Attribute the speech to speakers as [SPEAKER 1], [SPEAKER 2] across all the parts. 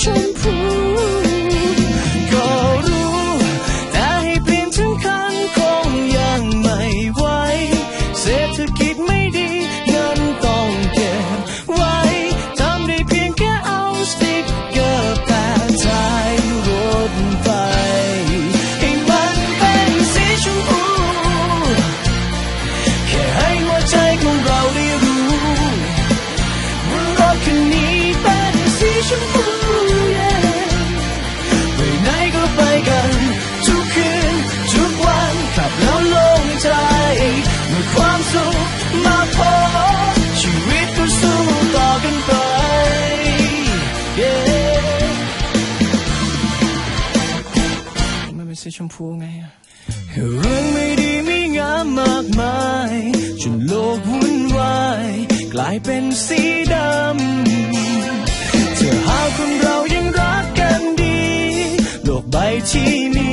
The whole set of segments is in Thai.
[SPEAKER 1] 淳朴。 สุขมาพอชีวิตต้องสู้ต่อกันไป มันเป็นสีชมพูไงเรื่องไม่ดีมีงามมากมายจนโลกวุ่นวายกลายเป็นสีดำจะหาคนเรายังรักกันดี โลกใบที่มี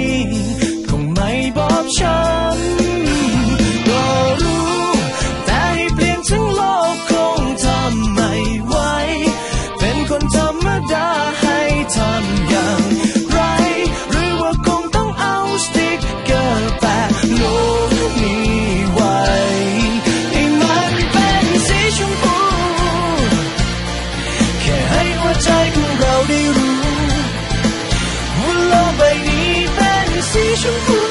[SPEAKER 1] คงไม่บอบช้ำ 幸福。